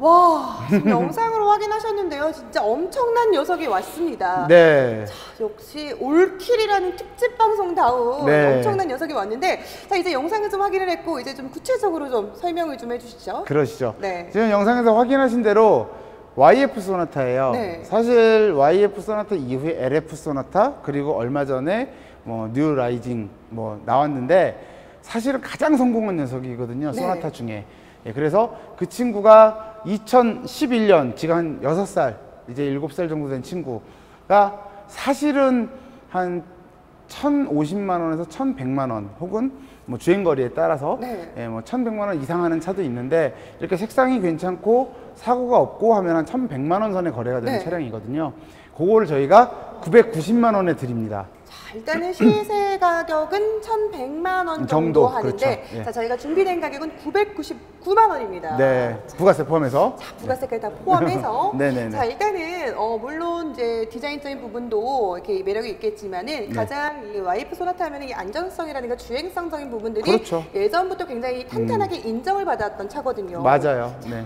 와, 지금 영상으로 확인하셨는데요. 진짜 엄청난 녀석이 왔습니다. 네. 역시 올킬이라는 특집 방송다운 네. 엄청난 녀석이 왔는데 자 이제 영상을 좀 확인을 했고 이제 좀 구체적으로 좀 설명을 좀 해주시죠. 그러시죠. 네. 지금 영상에서 확인하신 대로 YF 소나타예요. 네. 사실 YF 소나타 이후에 LF 소나타 그리고 얼마 전에 뭐 뉴 라이징 뭐 나왔는데 사실은 가장 성공한 녀석이거든요. 네. 소나타 중에. 예, 그래서 그 친구가 2011년 지금 한 6살 이제 7살 정도 된 친구가 사실은 한 1,050만 원에서 1,100만 원 혹은 뭐 주행 거리에 따라서 네. 예, 뭐 1,100만 원 이상 하는 차도 있는데 이렇게 색상이 괜찮고 사고가 없고 하면 한 1,100만 원 선에 거래가 되는 네. 차량이거든요. 그거를 저희가 990만 원에 드립니다. 자 일단은 시세 가격은 1,100만 원 정도, 정도, 하는데 그렇죠. 예. 자 저희가 준비된 가격은 999만 원입니다. 네, 부가세 포함해서. 자, 부가세까지 다 포함해서 네네네. 자 일단은 어, 물론 이제 디자인적인 부분도 이렇게 매력이 있겠지만은 네. 가장 이 와이프 소나타 하면 이 안전성이라든가 주행성적인 부분들이 그렇죠. 예전부터 굉장히 탄탄하게 인정을 받았던 차거든요. 맞아요. 네.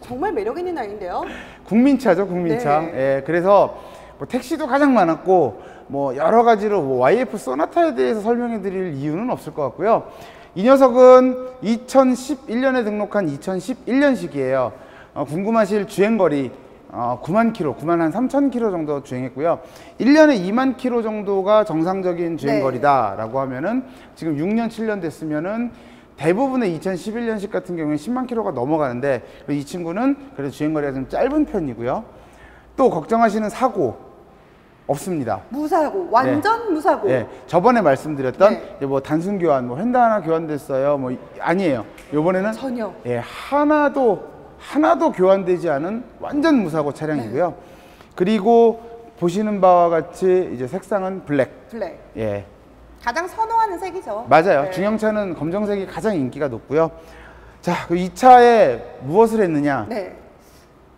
정말 매력 있는 아이인데요. 국민차죠, 국민차. 네. 예, 그래서 뭐 택시도 가장 많았고 뭐 여러 가지로 뭐 YF 소나타에 대해서 설명해 드릴 이유는 없을 것 같고요. 이 녀석은 2011년에 등록한 2011년식이에요. 어, 궁금하실 주행거리 어, 9만 킬로, 9만 한 3천 킬로 정도 주행했고요. 1년에 2만 킬로 정도가 정상적인 주행거리다라고 하면은 지금 6년, 7년 됐으면은 대부분의 2011년식 같은 경우에 10만 킬로가 넘어가는데 이 친구는 그래도 주행거리가 좀 짧은 편이고요. 또 걱정하시는 사고 없습니다. 무사고 완전 무사고. 예, 저번에 말씀드렸던 네. 뭐 단순 교환, 뭐 휀다 하나 교환됐어요. 뭐 이- 아니에요. 요번에는 전혀. 예, 하나도 하나도 교환되지 않은 완전 무사고 차량이고요. 네. 그리고 보시는 바와 같이 이제 색상은 블랙. 블랙. 예, 가장 선호하는 색이죠. 맞아요. 네. 중형차는 검정색이 가장 인기가 높고요. 자, 그이 차에 무엇을 했느냐? 네.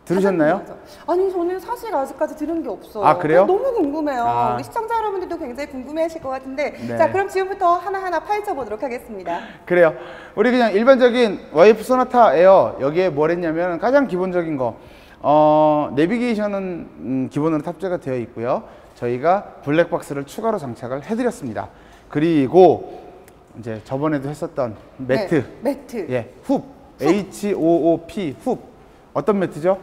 들으셨나요? 아니 저는 사실 아직까지 들은 게 없어요. 아, 그래요? 너무 궁금해요. 아. 우리 시청자 여러분들도 굉장히 궁금해하실 것 같은데 네. 자 그럼 지금부터 하나하나 파헤쳐 보도록 하겠습니다. 그래요. 우리 그냥 일반적인 와이프 소나타 에어 여기에 뭘 했냐면 가장 기본적인 거 어, 내비게이션은 음, 기본으로 탑재가 되어 있고요. 저희가 블랙박스를 추가로 장착을 해드렸습니다. 그리고 이제 저번에도 했었던 매트, 네, 매트. 예, 훅, H O O P 훅 어떤 매트죠?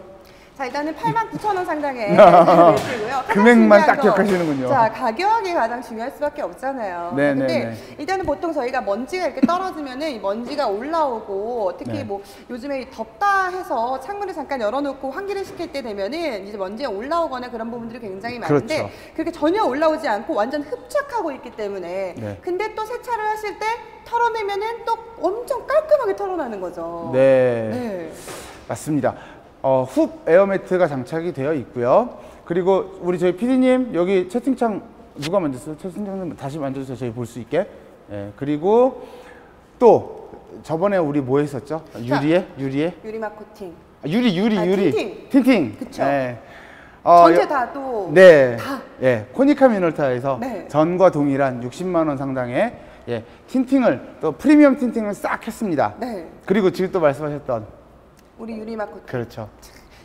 자 일단은 89,000원 상당의 매트고요. 가장 금액만 딱 거. 기억하시는군요. 자 가격이 가장 중요할 수밖에 없잖아요. 네, 네, 근데 네. 일단은 보통 저희가 먼지가 이렇게 떨어지면은 이 먼지가 올라오고 특히 네. 뭐 요즘에 덥다 해서 창문을 잠깐 열어놓고 환기를 시킬 때 되면은 이제 먼지가 올라오거나 그런 부분들이 굉장히 많은데 그렇죠. 그렇게 전혀 올라오지 않고 완전 흡착하고 있기 때문에 네. 근데 또 세차를 하실 때 털어내면은 또 엄청 깔끔하게 털어나는 거죠. 네. 네. 맞습니다. 어, 훅 에어매트가 장착이 되어 있고요. 그리고 우리 저희 PD님 여기 채팅창 누가 만졌어요? 채팅창 다시 만져주세요. 저희 볼 수 있게. 예, 그리고 또 저번에 우리 뭐 했었죠? 유리에 유리에 유리막 코팅. 아, 유리 유리 아, 유리 틴팅. 틴팅. 그쵸. 예. 어, 전체 여- 다 또. 네. 다. 예. 코니카 미놀타에서 네. 전과 동일한 60만 원 상당의 예, 틴팅을 또 프리미엄 틴팅을 싹 했습니다. 네. 그리고 지금 또 말씀하셨던 우리 유리막 코팅. 그렇죠.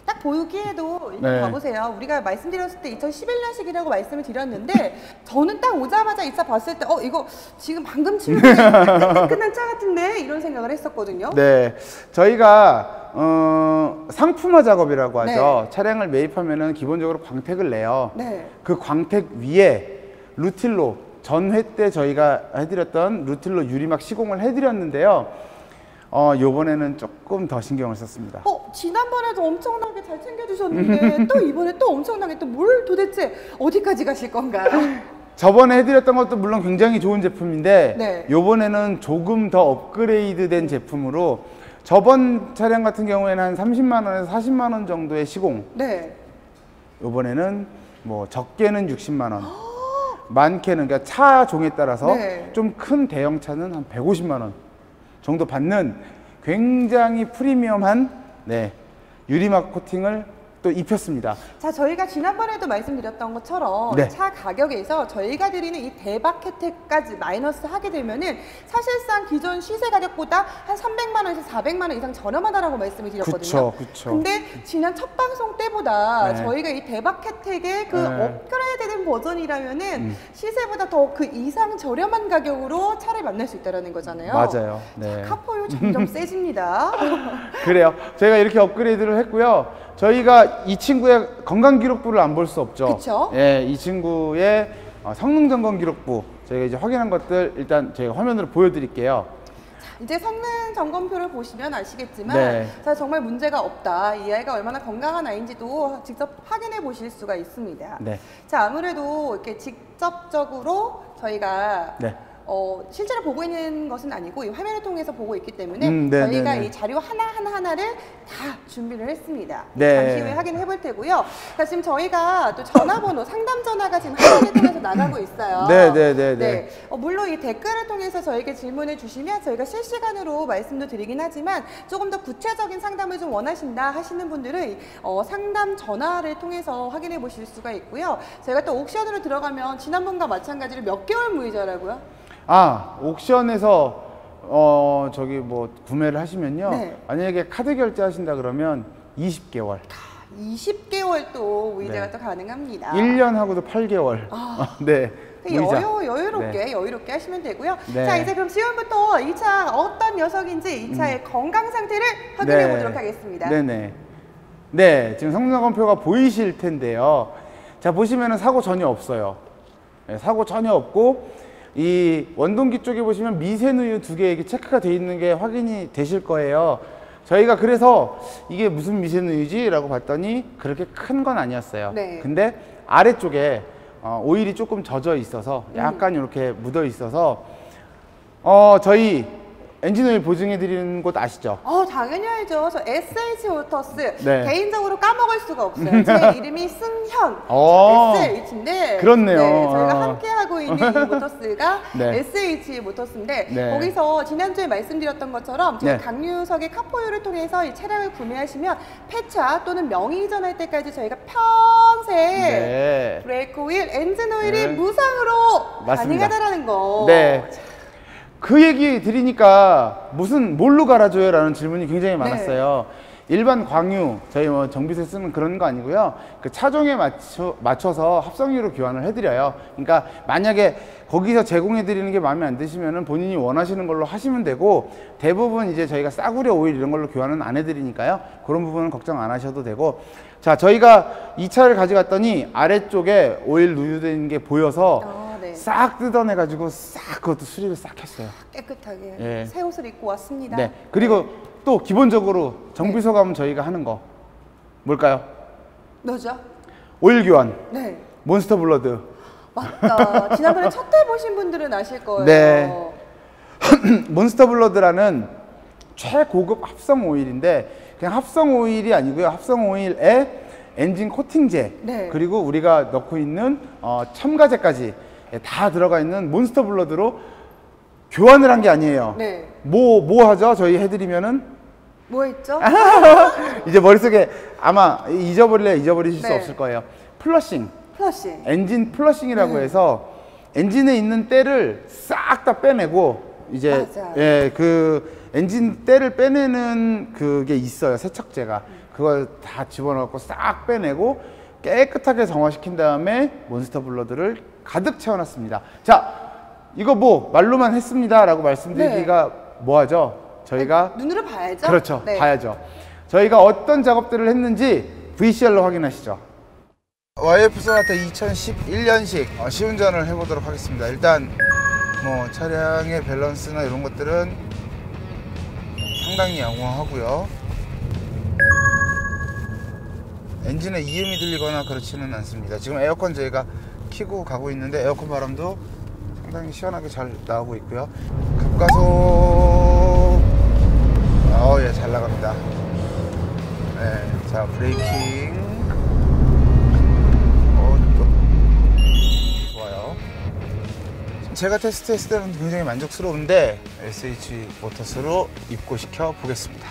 딱 보기에도 이거 네. 봐보세요. 우리가 말씀드렸을 때 2011년식이라고 말씀을 드렸는데 저는 딱 오자마자 이 차 봤을 때 어 이거 지금 방금 출근한 끝난 차 같은데 이런 생각을 했었거든요. 네, 저희가 어, 상품화 작업이라고 하죠. 네. 차량을 매입하면은 기본적으로 광택을 내요. 네. 그 광택 위에 루틸로 전회 때 저희가 해드렸던 루틸로 유리막 시공을 해드렸는데요. 어, 요번에는 조금 더 신경을 썼습니다. 어 지난번에도 엄청나게 잘 챙겨주셨는데 또 이번에 또 엄청나게 또 뭘 도대체 어디까지 가실 건가요? 저번에 해드렸던 것도 물론 굉장히 좋은 제품인데 네. 요번에는 조금 더 업그레이드 된 제품으로 저번 차량 같은 경우에는 한 30만 원에서 40만 원 정도의 시공 네. 이번에는 뭐 적게는 60만 원, 많게는 그러니까 차 종에 따라서 네. 좀 큰 대형 차는 한 150만 원 정도 받는 굉장히 프리미엄한 네, 유리막 코팅을 또 입혔습니다. 자, 저희가 지난번에도 말씀드렸던 것처럼 네. 차 가격에서 저희가 드리는 이 대박 혜택까지 마이너스 하게 되면은 사실상 기존 시세 가격보다 한 300만 원에서 400만 원 이상 저렴하다라고 말씀을 드렸거든요. 그쵸, 그쵸. 근데 지난 첫 방송 때보다 네. 저희가 이 대박 혜택의 그 네. 업그레이드된 버전이라면은 음. 시세보다 더 그 이상 저렴한 가격으로 차를 만날 수 있다라는 거잖아요. 맞아요. 네. 카포유 점점 세집니다. 그래요. 저희가 이렇게 업그레이드를 했고요. 저희가 이 친구의 건강 기록부를 안 볼 수 없죠. 그쵸. 예, 이 친구의 어, 성능 점검 기록부 저희가 이제 확인한 것들 일단 저희가 화면으로 보여드릴게요. 이제 성능 점검표를 보시면 아시겠지만 네. 자, 정말 문제가 없다. 이 아이가 얼마나 건강한 아이인지도 직접 확인해 보실 수가 있습니다. 네. 자, 아무래도 이렇게 직접적으로 저희가 네. 어, 실제로 보고 있는 것은 아니고 이 화면을 통해서 보고 있기 때문에 음, 네, 저희가 네, 네. 이 자료 하나 하나 하나를 다 준비를 했습니다. 네. 잠시 후에 확인해 볼 테고요. 자, 지금 저희가 또 전화번호, 상담 전화가 지금 화면을 통해서 나가고 있어요. 네, 네, 네, 네. 어, 물론 이 댓글을 통해서 저에게 질문을 주시면 저희가 실시간으로 말씀도 드리긴 하지만 조금 더 구체적인 상담을 좀 원하신다 하시는 분들은 어, 상담 전화를 통해서 확인해 보실 수가 있고요. 저희가 또 옥션으로 들어가면 지난번과 마찬가지로 몇 개월 무이자라고요? 아, 옥션에서 어, 저기 뭐 구매를 하시면요. 네. 만약에 카드 결제하신다 그러면 20개월. 20개월 또 무이자가 네. 또 가능합니다. 1년 하고도 8개월. 아. 네. 여유, 여유롭게 네. 여유롭게 하시면 되고요. 네. 자 이제 그럼 지금부터 이 차 어떤 녀석인지 이 차의 건강 상태를 확인해 네. 보도록 하겠습니다. 네네. 네, 지금 성능검표가 보이실 텐데요. 자, 보시면은 사고 전혀 없어요. 네, 사고 전혀 없고, 이 원동기 쪽에 보시면 미세누유 두 개 이게 체크가 돼 있는 게 확인이 되실 거예요. 저희가 그래서 이게 무슨 미세누유지? 라고 봤더니 그렇게 큰 건 아니었어요. 네. 근데 아래쪽에 어, 오일이 조금 젖어 있어서 음. 약간 이렇게 묻어 있어서 어, 저희 엔진오일 보증해 드리는 곳 아시죠? 어, 당연히 알죠. 저 SH 모터스 네. 개인적으로 까먹을 수가 없어요. 제 이름이 승현 어. SH인데 그렇네요. 저희가 아. 함께 하고 있는 이 모터스가 네. SH 모터스인데 네. 거기서 지난주에 말씀드렸던 것처럼 저희 네. 강유석의 카포유를 통해서 이 차량을 구매하시면 폐차 또는 명의 이전할 때까지 저희가 평생 네. 브레이크 오일, 엔진 오일이 네. 무상으로 맞습니다. 가능하다라는 거. 네. 그 얘기 드리니까 무슨 뭘로 갈아줘요? 라는 질문이 굉장히 많았어요. 일반 광유, 저희 뭐 정비세 쓰는 그런 거 아니고요. 그 차종에 맞춰, 맞춰서 합성유로 교환을 해드려요. 그러니까 만약에 거기서 제공해드리는 게 마음에 안 드시면은 본인이 원하시는 걸로 하시면 되고 대부분 이제 저희가 싸구려 오일 이런 걸로 교환은 안 해드리니까요. 그런 부분은 걱정 안 하셔도 되고. 자, 저희가 이 차를 가져갔더니 아래쪽에 오일 누유된 게 보여서 아, 네. 싹 뜯어내가지고 싹 그것도 수리를 싹 했어요. 깨끗하게 예. 새 옷을 입고 왔습니다. 네. 그리고 또 기본적으로 정비소 가면 저희가 하는 거 뭘까요? 뭐죠? 오일 교환, 네. 몬스터 블러드. 맞다. 지난번에 첫 회 보신 분들은 아실 거예요. 네. 몬스터 블러드라는 최고급 합성 오일인데 그냥 합성 오일이 아니고요. 합성 오일에 엔진 코팅제 네. 그리고 우리가 넣고 있는 어, 첨가제까지 다 들어가 있는 몬스터 블러드로 교환을 한 게 아니에요. 네. 뭐 뭐 하죠? 저희 해드리면은 뭐 있죠? 이제 머릿속에 아마 잊어버릴래 잊어버리실 수 네. 없을 거예요. 플러싱, 플러싱. 엔진 플러싱이라고 네. 해서 엔진에 있는 때를 싹 다 빼내고 이제. 예, 그 엔진 때를 빼내는 그게 있어요. 세척제가. 그걸 다 집어넣고 싹 빼내고 깨끗하게 정화시킨 다음에 몬스터 블러드를 가득 채워놨습니다. 자, 이거 뭐 말로만 했습니다 라고 말씀드리기가 뭐하죠? 저희가 눈으로 봐야죠. 그렇죠. 네. 봐야죠. 저희가 어떤 작업들을 했는지 VCR로 확인하시죠. YF 소나타 2011년식 어, 시운전을 해보도록 하겠습니다. 일단 뭐 차량의 밸런스나 이런 것들은 상당히 양호하고요. 엔진에 이음이 들리거나 그렇지는 않습니다. 지금 에어컨 저희가 키고 가고 있는데 에어컨 바람도 상당히 시원하게 잘 나오고 있고요. 급가속 어, 예, 잘 나갑니다. 네, 자, 브레이킹. 어, 또. 좋아요. 제가 테스트했을 때는 굉장히 만족스러운데, SH 모터스로 입고시켜 보겠습니다.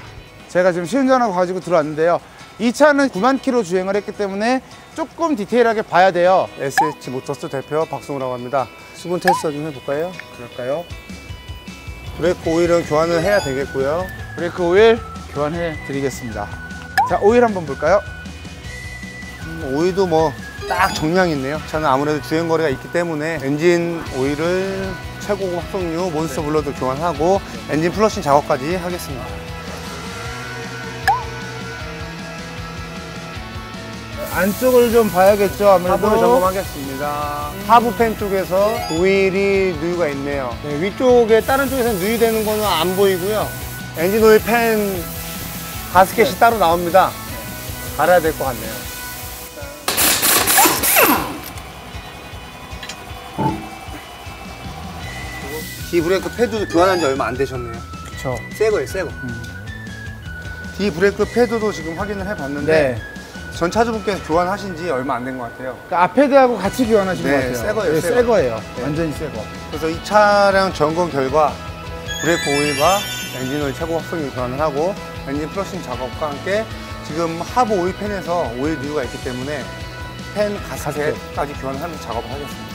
제가 지금 시운전하고 가지고 들어왔는데요. 이 차는 9만 킬로 주행을 했기 때문에 조금 디테일하게 봐야 돼요. SH 모터스 대표 박승우라고 합니다. 수분 테스트 좀 해볼까요? 그럴까요? 브레이크 오일은 교환을 해야 되겠고요. 브레이크 오일 교환해 드리겠습니다. 자, 오일 한번 볼까요? 음, 오일도 뭐 딱 정량 있네요. 차는 아무래도 주행 거리가 있기 때문에 엔진 오일을 최고급 합성유 몬스터 블러드 교환하고 엔진 플러싱 작업까지 하겠습니다. 안쪽을 좀 봐야겠죠, 아무래도. 하부를 점검하겠습니다. 하부 팬 쪽에서 오일이 누유가 있네요. 네, 위쪽에 다른 쪽에서 누유되는 거는 안 보이고요. 엔진 오일 팬 가스켓이 따로 나옵니다. 갈아야 될 것 같네요. D 브레이크 패드도 교환한 지 얼마 안 되셨네요. 그쵸. 새 거예요, 새 거. D 브레이크 패드도 지금 확인을 해봤는데 네. 전 차주분께서 교환하신 지 얼마 안 된 것 같아요. 그러니까 아페드하고 같이 교환하신 네, 것 같아요. 새 거예요, 네, 새새 거. 거예요. 네. 완전히 새 거. 그래서 이 차량 점검 결과 브레이크 오일과 엔진 오일 최고 합성유 교환을 하고 엔진 플러싱 작업과 함께 지금 하부 오일 팬에서 오일 누유가 있기 때문에 팬 가스켓까지 교환하는 작업을 하겠습니다.